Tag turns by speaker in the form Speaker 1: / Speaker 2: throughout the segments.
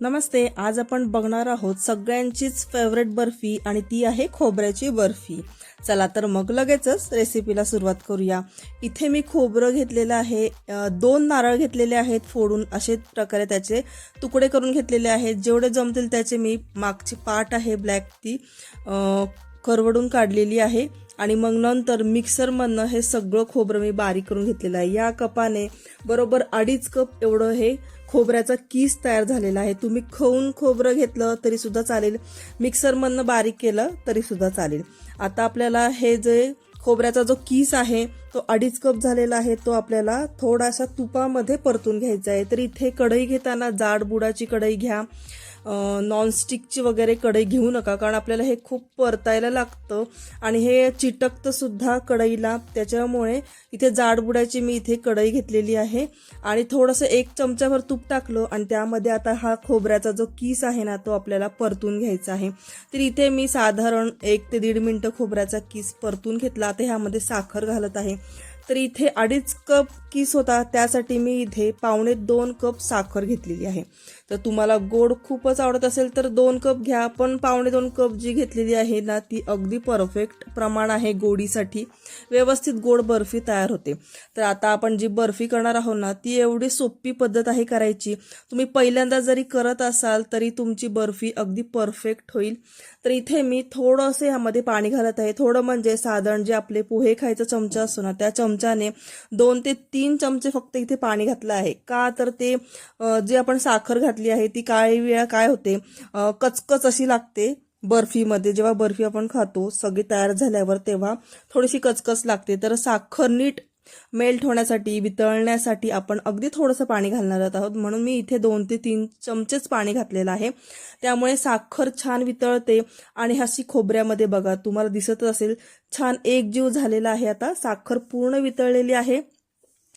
Speaker 1: नमस्ते आज आपण बघणार आहोत सगळ्यांचीच फेवरेट बर्फी आणि ती आहे खोबऱ्याची बर्फी. चला तर मग लगेचच रेसिपीला सुरुवात करूया. इथे मी खोबरं घेतलेलं आहे दोन नारळ घेतलेले आहेत फोडून. असे प्रकारे त्याचे तुकडे करून घेतलेले आहेत. जेवढे जमतील त्याचे मी मागची पाट आहे ब्लॅक ती करवडून काढलेली आहे. आणि मग नंतर मिक्सरमधनं हे सगळं खोबरं मी बारीक करून घेतलेलं आहे. या कपाने बरोबर अडीच कप एवढं हे खोबऱ्याचा किस तयार झालेला आहे. तुम्ही खवून खोबरं घेतलं तरी सुद्धा चालेल. मिक्सरमधनं बारीक केलं तरी सुद्धा चालेल. आता आपल्याला हे जे खोबऱ्याचा जो किस आहे तो अडीच कप झालेला आहे तो आपल्याला थोडासा तुपामध्ये परतून घ्यायचा आहे. तर इथे कढई घेताना जाड बुडाची कढई घ्या. नॉनस्टिकची वगैरे कढई घेऊ नका कारण आपल्याला हे खूप परतायला लागतं. आणि हे चिटकतं सुद्धा कढईला. त्याच्यामुळे इथे जाडबुडाची मी इथे कढई घेतलेली आहे. आणि थोडंसं एक चमचाभर तूप टाकलं आणि त्यामध्ये आता हा खोबऱ्याचा जो किस आहे ना तो आपल्याला परतून घ्यायचा आहे. तर इथे मी साधारण एक ते दीड मिनटं खोबऱ्याचा किस परतून घेतला. आता ह्यामध्ये साखर घालत आहे. तर इथे अडीच कप किस होता त्यासाठी मी इथे पावणे दोन कप साखर घेतलेली आहे. तर तुम्हाला गोड खूपच आवडत असेल तर दोन कप घ्या पण पावणे दोन कप जी घेतलेली आहे ना ती अगदी परफेक्ट प्रमाण आहे गोडीसाठी. व्यवस्थित गोड बर्फी तयार होते. तर आता आपण जी बर्फी करणार आहोत ना ती एवढी सोपी पद्धत आहे करायची. तुम्ही पहिल्यांदा जरी करत असाल तरी तुमची बर्फी अगदी परफेक्ट होईल. तर इथे मी थोडंसं ह्यामध्ये पाणी घालत आहे. थोडं म्हणजे साधारण जे आपले पोहे खायचा चमचा असतो ना त्या चमच्याने दोन ते तीन तीन चमचे फक्त इथे पाणी घातलं आहे. का तर ते जे आपण साखर घातली आहे ती काही वेळा काय होते कचकच अशी लागते बर्फीमध्ये. जेव्हा बर्फी आपण खातो सगळी तयार झाल्यावर तेव्हा थोडीशी कचकच लागते. तर साखर नीट मेल्ट होण्यासाठी वितळण्यासाठी आपण अगदी थोडंसं पाणी घालणार आहोत. म्हणून मी इथे दोन ते तीन चमचेच पाणी घातलेलं आहे. त्यामुळे साखर छान वितळते आणि अशी खोबऱ्यामध्ये बघा तुम्हाला दिसतच असेल छान एकजीव झालेला आहे आता. साखर पूर्ण वितळलेली आहे.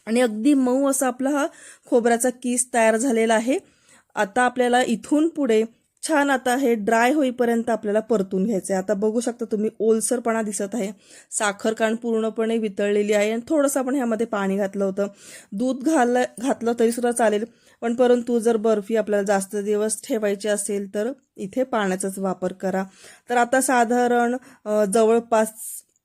Speaker 1: आणि अगदी मऊ असा आपला हा खोबऱ्याचा किस तयार झालेला आहे. आता आपल्याला इथून पुढे छान आता हे ड्राय होईपर्यंत आपल्याला परतून घ्यायचं आहे आता बघू शकता तुम्ही ओलसरपणा दिसत आहे. साखर कारण पूर्णपणे वितळलेली आहे आणि थोडंसं आपण ह्यामध्ये पाणी घातलं होतं. दूध घाल घातलं तरी सुद्धा चालेल पण परंतु जर बर्फी आपल्याला जास्त दिवस ठेवायची असेल तर इथे पाण्याचाच वापर करा. तर आता साधारण जवळपास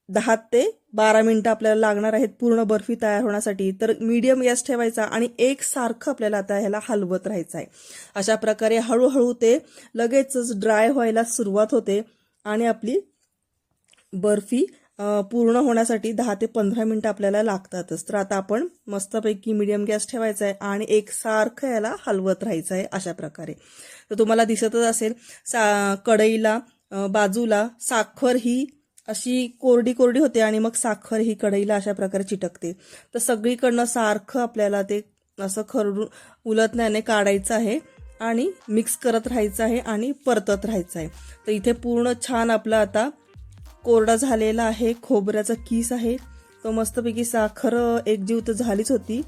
Speaker 1: दहा ते बारा मिनटं आपल्याला लागणार आहेत पूर्ण बर्फी तयार होण्यासाठी. तर मीडियम गॅस ठेवायचा आणि एक सारखं आपल्याला आता ह्याला हलवत राहायचं आहे. अशा प्रकारे हळूहळू ते लगेचच ड्राय व्हायला सुरुवात होते आणि आपली बर्फी पूर्ण होण्यासाठी दहा ते पंधरा मिनटं आपल्याला लागतातच. तर आता आपण मस्तपैकी मीडियम गॅस ठेवायचा आहे आणि एक सारखं याला हलवत राहायचं आहे अशा प्रकारे. तर तुम्हाला दिसतच असेल सा कढईला बाजूला साखर ही अशी कोरडी कोरडी होते आणि मग साखर ही कढईला अशा प्रकारे चिटकते. तर सगळीकडनं सारखं आपल्याला ते असं खरडून उलटण्याने काढायचं आहे आणि मिक्स करत राहायचं आहे आणि परतत राहायचं आहे. तर इथे पूर्ण छान आपला आता कोरडा झालेला आहे खोबऱ्याचा किस आहे. तो मस्तपैकी साखर एकजीव तर झालीच होती.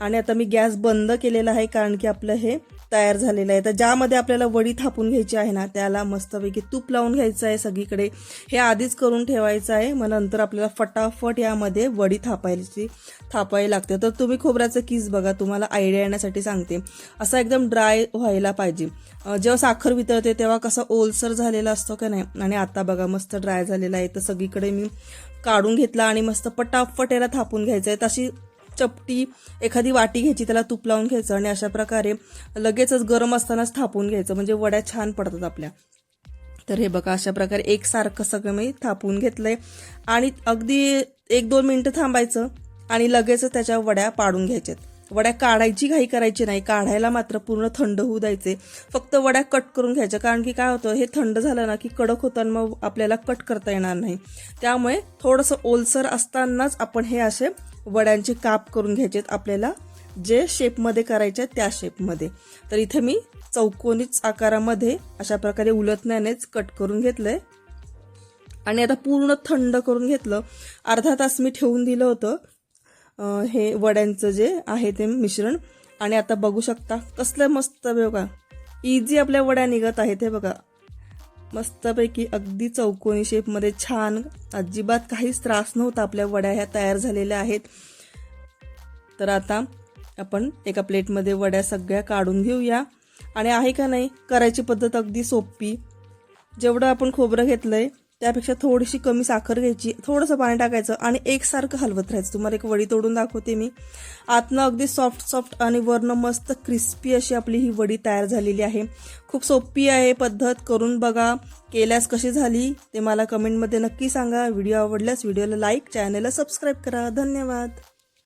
Speaker 1: आणि आता मी गॅस बंद केलेला आहे कारण की आपलं हे तयार झालेलं आहे. तर ज्यामध्ये आपल्याला वडी थापून घ्यायची आहे ना त्याला मस्तपैकी तूप लावून घ्यायचं आहे सगळीकडे. हे आधीच करून ठेवायचं आहे. मग नंतर आपल्याला फटाफट यामध्ये वडी थापायची थापायला लागते. तर तुम्ही खोबऱ्याचं किस बघा तुम्हाला आयडिया येण्यासाठी सांगते. असा एकदम ड्राय व्हायला पाहिजे. जेव्हा साखर वितळते तेव्हा कसं ओलसर झालेला असतो का नाही? आणि आता बघा मस्त ड्राय झालेला आहे. तर सगळीकडे मी काढून घेतला आणि मस्त पटापट याला थापून घ्यायचं आहे. तशी चपटी एखादी वाटी घ्यायची त्याला तूप लावून घ्यायचं आणि अशा प्रकारे लगेचच गरम असतानाच थापून घ्यायचं. म्हणजे वड्या छान पडतात आपल्या. तर हे बघा अशा प्रकारे एकसारखं सगळं मी थापून घेतलंय. आणि अगदी एक दोन मिनटं थांबायचं आणि लगेच त्याच्या वड्या पाडून घ्यायच्यात. वड्या काढायची घाई करायची नाही. काढायला मात्र पूर्ण थंड होऊ द्यायचे. फक्त वड्या कट करून घ्यायच्या. कारण की काय होतं हे थंड झालं ना की कडक होतं आणि मग आपल्याला कट करता येणार नाही. त्यामुळे थोडंसं ओलसर असतानाच आपण हे असे वड्यांचे काप करून घ्यायचेत आपल्याला. जे शेपमध्ये करायचे त्या शेपमध्ये तर इथे मी चौकोनीच आकारामध्ये अशा प्रकारे उलटण्यानेच कट करून घेतलंय. आणि आता पूर्ण थंड करून घेतलं. अर्धा तास मी ठेवून दिलं होतं. हे वड्यांचं जे आहे ते मिश्रण. आणि आता बघू शकता कसलं मस्त बघा. इझी आपल्या वड्या निघत आहेत हे बघा. मस्तपैकी अगदी चौकोनी शेपमध्ये छान अजिबात काहीच त्रास नव्हता आपल्या वड्या ह्या तयार झालेल्या आहेत. तर आता आपण एका प्लेटमध्ये वड्या सगळ्या काढून घेऊया. आणि आहे का नाही करायची पद्धत अगदी सोपी. जेवढं आपण खोबरं घेतलं आहे त्यापेक्षा थोडीशी कमी साखर घ्यायची थोडंसं पाणी टाकायचं आणि एकसारखं हलवत राहायचं. तुम्हाला एक वडी तोडून दाखवते मी. आतनं अगदी सॉफ्ट सॉफ्ट आणि वरनं मस्त क्रिस्पी अशी आपली ही वडी तयार झालेली आहे. खूप सोपी आहे पद्धत. करून बघा केल्यास कशी झाली ते मला कमेंटमध्ये नक्की सांगा. व्हिडिओ आवडल्यास व्हिडिओला लाईक चॅनलला सबस्क्राईब करा. धन्यवाद.